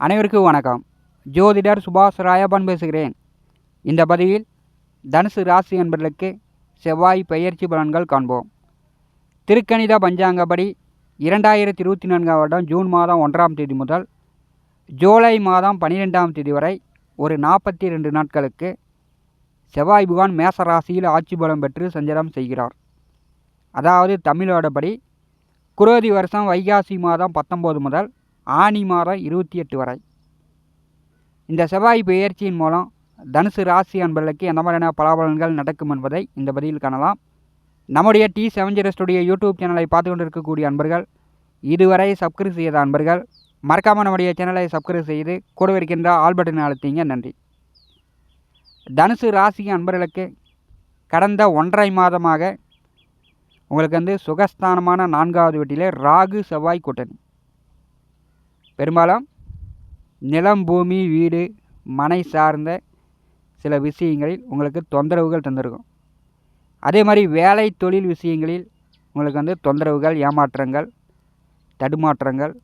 அனைவருக்கும் வணக்கம். ஜோதிடர் சுபாஷ் ராயப்பன் பேசுகிறேன். இந்த பதிவில் தனுசு ராசி என்பவர்களுக்கு செவ்வாய் பெயர்ச்சி பலன்கள் காண்போம். திருக்கணித பஞ்சாங்கப்படி இரண்டாயிரத்தி இருபத்தி நான்காம் வருடம் ஜூன் மாதம் ஒன்றாம் தேதி முதல் ஜூலை மாதம் பன்னிரெண்டாம் தேதி வரை ஒரு நாற்பத்தி ரெண்டு நாட்களுக்கு செவ்வாய் புகான் மேச ராசியில் ஆட்சி பலம் பெற்று சஞ்சாரம் செய்கிறார். அதாவது தமிழோடபடி குரோதி வருஷம் வைகாசி மாதம் பத்தொம்போது முதல் ஆனி மாதம் இருபத்தி எட்டு வரை. இந்த செவ்வாய் பெயர்ச்சியின் மூலம் தனுசு ராசி அன்பர்களுக்கு எந்த மாதிரியான பலாபலன்கள் நடக்கும் என்பதை இந்த பதிவில் காணலாம். நம்முடைய டி செவன் ஜீரோ யூடியூப் சேனலை பார்த்து கொண்டிருக்கக்கூடிய அன்பர்கள் இதுவரை சப்ஸ்கிரைப் செய்த அன்பர்கள் மறக்காமல் நம்முடைய சேனலை சப்ஸ்கிரைப் செய்து கூட இருக்கின்ற ஆல் பட்டனை அழுத்திங்க. நன்றி. தனுசு ராசி அன்பர்களுக்கு கடந்த ஒன்றரை மாதமாக உங்களுக்கு வந்து சுகஸ்தானமான நான்காவது வீட்டிலே ராகு செவ்வாய் கூட்டணி. பெரும்பாலும் நிலம் பூமி வீடு மனை சார்ந்த சில விஷயங்களில் உங்களுக்கு தொந்தரவுகள் தந்திருக்கும். அதே மாதிரி வேலை தொழில் விஷயங்களில் உங்களுக்கு வந்து தொந்தரவுகள் ஏமாற்றங்கள் தடுமாற்றங்கள்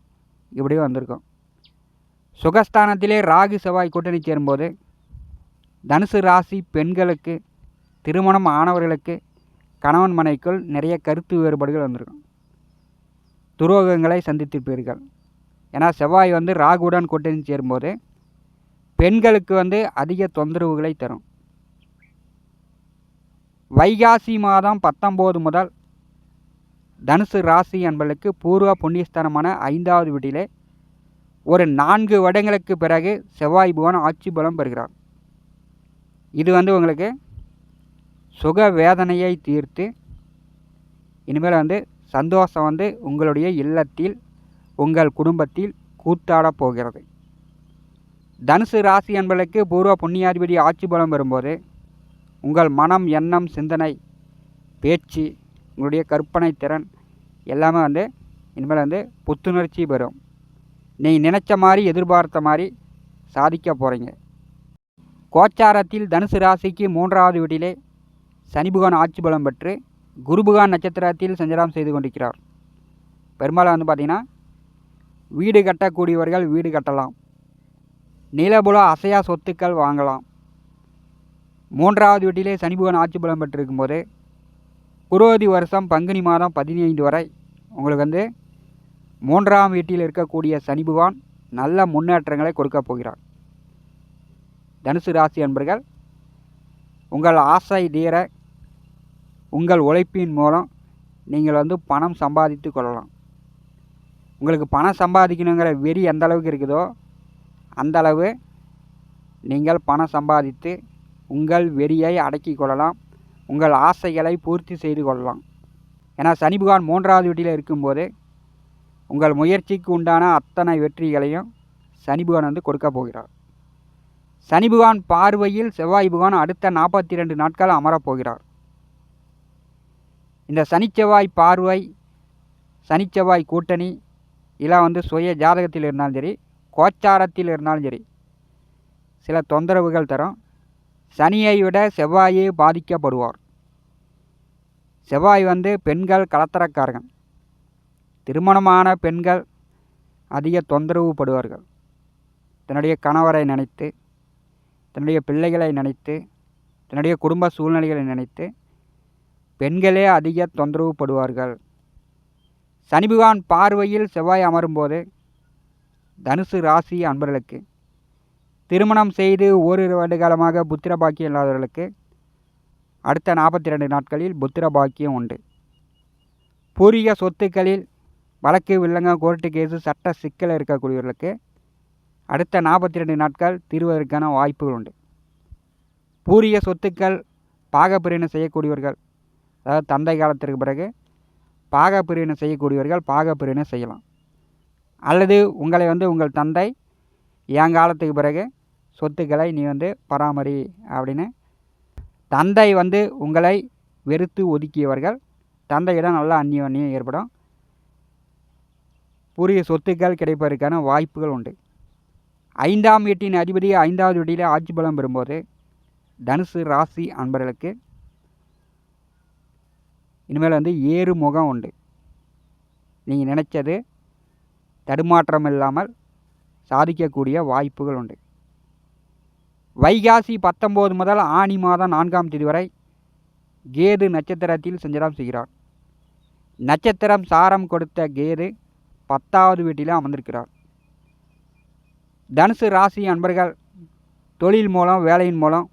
இப்படி வந்திருக்கும். சுகஸ்தானத்திலே ராகு செவ்வாய் கூட்டணி சேரும்போது தனுசு ராசி பெண்களுக்கு திருமணம் ஆனவர்களுக்கு கணவன் மனைக்குள் நிறைய கருத்து வேறுபாடுகள் வந்திருக்கும். துரோகங்களை சந்தித்திருப்பீர்கள். ஏன்னா செவ்வாய் வந்து ராகுடன் கூட்டணி சேரும்போது பெண்களுக்கு வந்து அதிக தொந்தரவுகளை தரும். வைகாசி மாதம் பத்தொம்போது முதல் தனுசு ராசி என்பதற்கு பூர்வ புண்ணியஸ்தானமான ஐந்தாவது வீட்டிலே ஒரு நான்கு வருடங்களுக்கு பிறகு செவ்வாய் புவன் ஆட்சி பலம் பெறுகிறார். இது வந்து உங்களுக்கு சுக வேதனையை தீர்த்து இனிமேல் வந்து சந்தோஷம் வந்து உங்களுடைய இல்லத்தில் உங்கள் குடும்பத்தில் கூத்தாடப் போகிறது. தனுசு ராசி என்பதற்கு பூர்வ புண்ணியாதிபதி ஆட்சி பலம் வரும்போது உங்கள் மனம் எண்ணம் சிந்தனை பேச்சு உங்களுடைய கற்பனை திறன் எல்லாமே வந்து இனிமேல் வந்து புத்துணர்ச்சி பெறும். நீ நினச்ச மாதிரி எதிர்பார்த்த மாதிரி சாதிக்க போகிறீங்க கோச்சாரத்தில் தனுசு ராசிக்கு மூன்றாவது வீட்டிலே சனிபுகான் ஆட்சி பலம் பெற்று குருபுகான் நட்சத்திரத்தில் சஞ்சலம் செய்து கொண்டிருக்கிறார். பெரும்பாலும் வந்து பார்த்திங்கன்னா வீடு கட்டக்கூடியவர்கள் வீடு கட்டலாம். நிலபுல அசையா சொத்துக்கள் வாங்கலாம். மூன்றாவது வீட்டிலே சனிபுகன் ஆட்சி பலம் பெற்றிருக்கும் போது குரோதி வருஷம் பங்குனி மாதம் பதினைந்து வரை உங்களுக்கு வந்து மூன்றாம் வீட்டில் இருக்கக்கூடிய சனிபுகான் நல்ல முன்னேற்றங்களை கொடுக்க போகிறார். தனுசு ராசி அன்பர்கள் உங்கள் ஆசை தீர உங்கள் உழைப்பின் மூலம் நீங்கள் வந்து பணம் சம்பாதித்து கொள்ளலாம். உங்களுக்கு பணம் சம்பாதிக்கணுங்கிற வெறி எந்த அளவுக்கு இருக்குதோ அந்த அளவு நீங்கள் பணம் சம்பாதித்து உங்கள் வெறியை அடக்கி கொள்ளலாம். உங்கள் ஆசைகளை பூர்த்தி செய்து கொள்ளலாம். ஏன்னா சனி பகவான் மூன்றாவது வீட்டில் இருக்கும்போது உங்கள் முயற்சிக்கு உண்டான அத்தனை வெற்றிகளையும் சனி பகவான் வந்து கொடுக்க போகிறார். சனி பகவான் பார்வையில் செவ்வாய் பகவான் அடுத்த நாற்பத்தி ரெண்டு நாட்கள் அமரப்போகிறார் இந்த சனிச்செவ்வாய் பார்வை சனிச்செவ்வாய் கூட்டணி இல்லை வந்து சுய ஜாதகத்தில் இருந்தாலும் சரி கோச்சாரத்தில் இருந்தாலும் சரி சில தொந்தரவுகள் தரும். சனியை விட செவ்வாயே பாதிக்கப்படுவார். செவ்வாய் வந்து பெண்கள் கலத்தரக்காரர்கள் திருமணமான பெண்கள் அதிக தொந்தரவு படுவார்கள் தன்னுடைய கணவரை நினைத்து தன்னுடைய பிள்ளைகளை நினைத்து தன்னுடைய குடும்ப சூழ்நிலைகளை நினைத்து பெண்களே அதிக தொந்தரவு படுவார்கள் சனி பகவான் பார்வையில் செவ்வாய் அமரும்போது தனுசு ராசி அன்பர்களுக்கு திருமணம் செய்து ஓரிரு வருட காலமாக புத்திர பாக்கியம் இல்லாதவர்களுக்கு அடுத்த நாற்பத்தி ரெண்டு நாட்களில் புத்திர பாக்கியம் உண்டு. பூரிய சொத்துக்களில் வழக்கு வில்லங்க கோர்ட்டு கேஸு சட்ட சிக்கல் இருக்கக்கூடியவர்களுக்கு அடுத்த நாற்பத்தி ரெண்டு நாட்கள் தீர்வதற்கான வாய்ப்புகள் உண்டு. பூரிய சொத்துக்கள் பாகப்பிரிவினை செய்யக்கூடியவர்கள் அதாவது தந்தை காலத்திற்கு பிறகு பாகப்பிரிவினை செய்யக்கூடியவர்கள் பாகப்பிரிவினை செய்யலாம். அல்லது உங்களை வந்து உங்கள் தந்தை என் காலத்துக்கு பிறகு சொத்துக்களை நீ வந்து பராமரி அப்படின்னு. தந்தை வந்து உங்களை வெறுத்து ஒதுக்கியவர்கள். தந்தையிடம் நல்ல அந்நியம் ஏற்படும். புரிய சொத்துக்கள் கிடைப்பதற்கான வாய்ப்புகள் உண்டு. ஐந்தாம் வீட்டின் அதிபதி ஐந்தாவது வீட்டில் ஆட்சி பலம் பெறும்போது தனுசு ராசி அன்பர்களுக்கு இனிமேல் வந்து ஏறு முகம் உண்டு. நீங்கள் நினச்சது தடுமாற்றம் இல்லாமல் சாதிக்கக்கூடிய வாய்ப்புகள் உண்டு. வைகாசி பத்தொம்போது முதல் ஆனி மாதம் நான்காம் தேதி வரை கேது நட்சத்திரத்தில் சஞ்சாரம் செய்கிறார். நட்சத்திரம் சாரம் கொடுத்த கேது பத்தாவது வீட்டில் அமர்ந்திருக்கிறார். தனுசு ராசி அன்பர்கள் தொழில் மூலம் வேலையின் மூலம்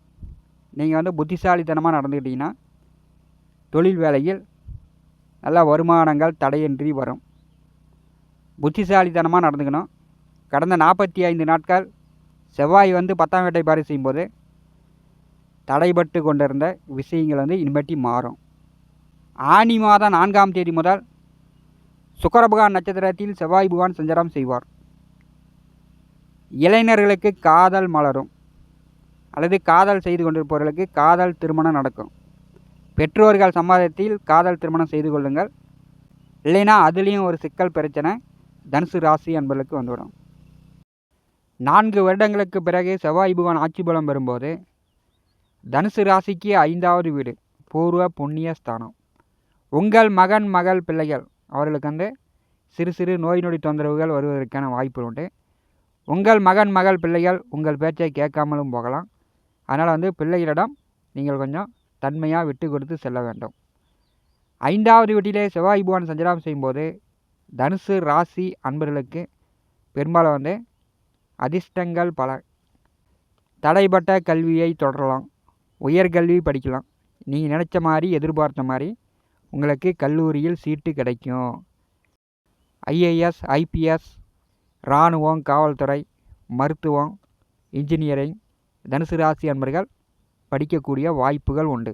நீங்கள் வந்து புத்திசாலித்தனமாக நடந்துக்கிட்டிங்கன்னா தொழில் வேலையில் நல்ல வருமானங்கள் தடையின்றி வரும். புத்திசாலித்தனமாக நடந்துக்கணும். கடந்த நாற்பத்தி ஐந்து நாட்கள் செவ்வாய் வந்து பத்தாம் வேட்டை பாரி செய்யும்போது தடைபட்டு கொண்டிருந்த விஷயங்கள் வந்து இனிமேட்டி மாறும். ஆனி மாதம் நான்காம் தேதி முதல் சுக்கரபகான் நட்சத்திரத்தில் செவ்வாய் புகான் சஞ்சாரம் செய்வார். இளைஞர்களுக்கு காதல் மலரும். அல்லது காதல் செய்து கொண்டிருப்பவர்களுக்கு காதல் திருமணம் நடக்கும். பெற்றோர்கள் சம்மதத்தில் காதல் திருமணம் செய்து கொள்ளுங்கள். இல்லைன்னா அதுலேயும் ஒரு சிக்கல் பிரச்சனை. தனுசு ராசி என்பதற்கு வந்துவிடும். நான்கு வருடங்களுக்கு பிறகு செவ்வாய் புவன் ஆட்சி பலம் வரும்போது தனுசு ராசிக்கு ஐந்தாவது வீடு பூர்வ புண்ணிய ஸ்தானம். உங்கள் மகன் மகள் பிள்ளைகள் அவர்களுக்கு வந்து சிறு சிறு நோய் நொடி தொந்தரவுகள் வருவதற்கான வாய்ப்பு உண்டு. உங்கள் மகன் மகள் பிள்ளைகள் உங்கள் பேச்சை கேட்காமலும் போகலாம். அதனால் வந்து பிள்ளைகளிடம் நீங்கள் கொஞ்சம் தன்மையாக விட்டு கொடுத்து செல்ல வேண்டும். ஐந்தாவது வீட்டிலே செவ்வாய் பகவான் சஞ்சலம் செய்யும்போது தனுசு ராசி அன்பர்களுக்கு பெரும்பாலும் வந்து அதிர்ஷ்டங்கள் பல. தடைப்பட்ட கல்வியை தொடரலாம். உயர்கல்வி படிக்கலாம். நீங்கள் நினச்ச மாதிரி எதிர்பார்த்த மாதிரி உங்களுக்கு கல்லூரியில் சீட்டு கிடைக்கும். ஐஏஎஸ் ஐபிஎஸ் இராணுவம் காவல்துறை மருத்துவம் இன்ஜினியரிங் தனுசு ராசி அன்பர்கள் படிக்கக்கூடிய வாய்ப்புகள் உண்டு.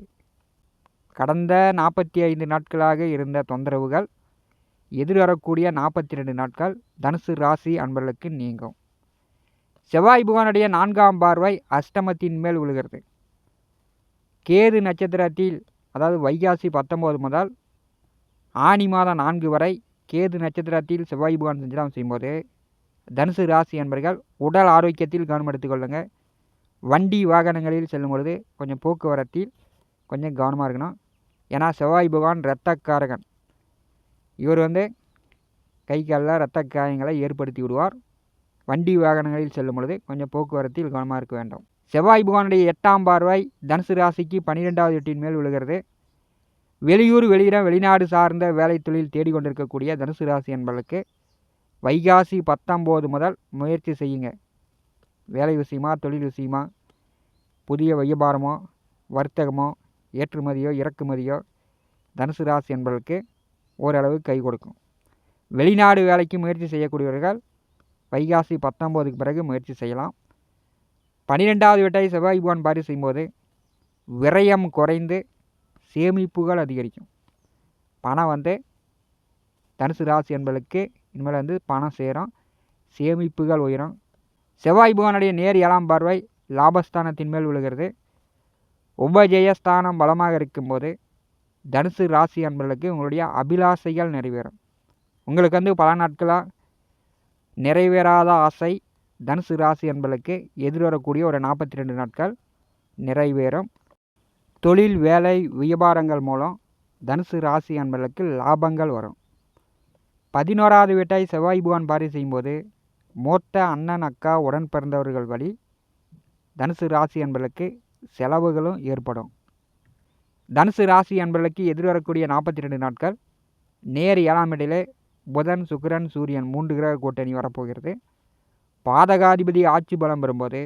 கடந்த நாற்பத்தி ஐந்து நாட்களாக இருந்த தொந்தரவுகள் எதிர்வரக்கூடிய நாற்பத்தி ரெண்டு நாட்கள் தனுசு ராசி அன்பர்களுக்கு நீங்கும். செவ்வாய் புகானுடைய நான்காம் பார்வை அஷ்டமத்தின் மேல் விழுகிறது. கேது நட்சத்திரத்தில் அதாவது வைகாசி பத்தொம்போது முதல் ஆனி மாதம் நான்கு வரை கேது நட்சத்திரத்தில் செவ்வாய் புகான் செஞ்சலாம் செய்யும்போது தனுசு ராசி என்பர்கள் உடல் ஆரோக்கியத்தில் கவனம் எடுத்துக்கொள்ளுங்கள் வண்டி வாகனங்களில் செல்லும் பொழுது கொஞ்சம் போக்குவரத்தில் கொஞ்சம் கவனமாக இருக்கணும். ஏன்னா செவ்வாய் பகவான் இரத்தக்காரகன். இவர் வந்து கை காலில் இரத்த காயங்களை ஏற்படுத்தி விடுவார். வண்டி வாகனங்களில் செல்லும் பொழுது கொஞ்சம் போக்குவரத்தில் கவனமாக இருக்க வேண்டும். செவ்வாய் பகவானுடைய எட்டாம் பார்வை தனுசு ராசிக்கு பன்னிரெண்டாவது எட்டின் மேல் விழுகிறது. வெளியூர் வெளியிடம் வெளிநாடு சார்ந்த வேலை தொழில் தேடிக்கொண்டிருக்கக்கூடிய தனுசு ராசி என்பதற்கு வைகாசி பத்தொம்போது முதல் முயற்சி செய்யுங்க. வேலை விஷயமா தொழில் விஷயமா புதிய வியாபாரமோ வர்த்தகமோ ஏற்றுமதியோ இறக்குமதியோ தனுசு ராசி என்பதற்கு ஓரளவு கை கொடுக்கும். வெளிநாடு வேலைக்கு முயற்சி செய்யக்கூடியவர்கள் வைகாசி பத்தொம்போதுக்கு பிறகு முயற்சி செய்யலாம். பன்னிரெண்டாவது வீட்டை செவ்வாய் பகவான் பாரி செய்யும்போது விரயம் குறைந்து சேமிப்புகள் அதிகரிக்கும். பணம் வந்து தனுசு ராசி என்பதற்கு இனிமேல் வந்து பணம் சேரும் சேமிப்புகள் உயரும். செவ்வாய் பகவானுடைய நேர் ஏழாம் பார்வை லாபஸ்தானத்தின் மேல் விழுகிறது. உபஜெயஸ்தானம் பலமாக இருக்கும்போது தனுசு ராசி அன்பர்களுக்கு உங்களுடைய அபிலாசைகள் நிறைவேறும். உங்களுக்கு வந்து பல நாட்களாக நிறைவேறாத ஆசை தனுசு ராசி என்பதற்கு எதிர்வரக்கூடிய ஒரு நாற்பத்தி ரெண்டு நாட்கள் நிறைவேறும். தொழில் வேலை வியாபாரங்கள் மூலம் தனுசு ராசி என்பதற்கு லாபங்கள் வரும். பதினோராவது வீட்டை செவ்வாய் புகான் பாரி செய்யும்போது மூத்த அண்ணன் அக்கா உடன் பிறந்தவர்கள் வழி தனுசு ராசி என்பதற்கு செலவுகளும் ஏற்படும். தனுசு ராசி என்பதற்கு எதிர்வரக்கூடிய நாற்பத்தி ரெண்டு நாட்கள் நேர் ஏழாம் இடையிலே புதன் சுக்கிரன் சூரியன் மூன்று கிரக கூட்டணி வரப்போகிறது. பாதகாதிபதி ஆட்சி பலம் பெறும்போது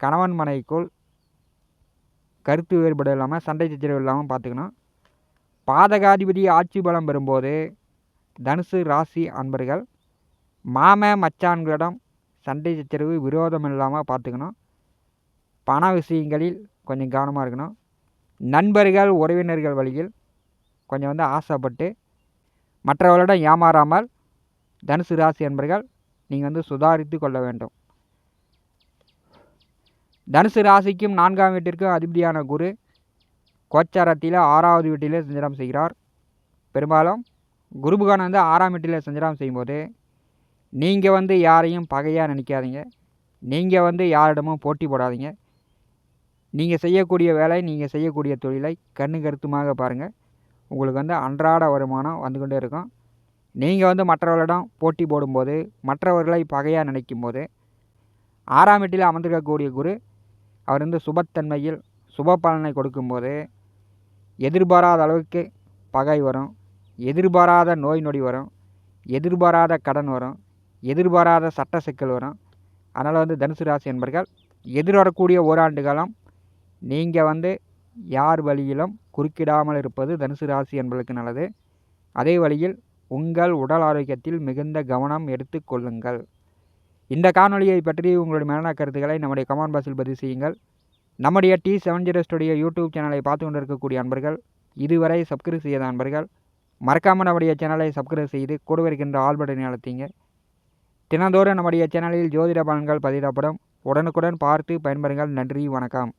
கணவன் மனைவிக்குள் கருத்து வேறுபாடு இல்லாமல் சண்டை சச்சரவு இல்லாமல் பார்த்துக்கணும். பாதகாதிபதி ஆட்சி பலம் பெறும்போது தனுசு ராசி அன்பர்கள் மாம மச்சான்களிடம் சண்டை சச்சரவு விரோதம் இல்லாமல் பார்த்துக்கணும். பண விஷயங்களில் கொஞ்சம் கவனமாக இருக்கணும். நண்பர்கள் உறவினர்கள் வழியில் கொஞ்சம் வந்து ஆசைப்பட்டு மற்றவர்களிடம் ஏமாறாமல் தனுசு ராசி என்பர்கள் நீங்கள் வந்து சுதாரித்து கொள்ள வேண்டும். தனுசு ராசிக்கும் நான்காம் வீட்டிற்கும் அதிபதியான குரு கோச்சாரத்தில் ஆறாவது வீட்டிலே சஞ்சாரம் செய்கிறார். பெரும்பாலும் குருபுகான் வந்து ஆறாம் வீட்டில் சஞ்சாரம் செய்யும்போது நீங்கள் வந்து யாரையும் பகையாக நினைக்காதீங்க. நீங்கள் வந்து யாரிடமும் போட்டி போடாதீங்க. நீங்கள் செய்யக்கூடிய வேலை நீங்கள் செய்யக்கூடிய தொழிலை கண்ணு கருத்துமாக பாருங்கள் உங்களுக்கு வந்து அன்றாட வருமானம் வந்து கொண்டே இருக்கும். நீங்கள் வந்து மற்றவர்களிடம் போட்டி போடும்போது மற்றவர்களை பகையாக நினைக்கும் போது ஆறாம் வீட்டில் அமர்ந்திருக்கக்கூடிய குரு அவர் வந்து சுபத்தன்மையில் சுப பலனை கொடுக்கும்போது எதிர்பாராத அளவுக்கு பகை வரும் எதிர்பாராத நோய் நொடி வரும் எதிர்பாராத கடன் வரும் எதிர்பாராத சட்ட சிக்கல் வரும். அதனால் வந்து தனுசு ராசி என்பர்கள் எதிர்வரக்கூடிய ஓராண்டு காலம் நீங்கள் வந்து யார் வழியிலும் குறுக்கிடாமல் இருப்பது தனுசு ராசி என்பதற்கு நல்லது. அதே வழியில் உங்கள் உடல் ஆரோக்கியத்தில் மிகுந்த கவனம் எடுத்துக்கொள்ளுங்கள் இந்த காணொலியை பற்றி உங்களுடைய மேலான கருத்துக்களை நம்முடைய கமெண்ட் பாக்ஸில் பதிவு செய்யுங்கள். நம்முடைய T seven zero studio YouTube சேனலை பார்த்து கொண்டிருக்கக்கூடிய அன்பர்கள் இதுவரை சப்ஸ்கிரைப் செய்யாத அன்பர்கள் மறக்காமல் நம்முடைய சேனலை சப்ஸ்கிரைப் செய்து கூட இருக்கின்ற ஆல் பட்டனை அழுத்திங்க. தினந்தோறும் நம்முடைய சேனலில் ஜோதிட பலன்கள் பதிவிடப்படும். உடனுக்குடன் பார்த்து பயன்பெறுங்கள். நன்றி வணக்கம்.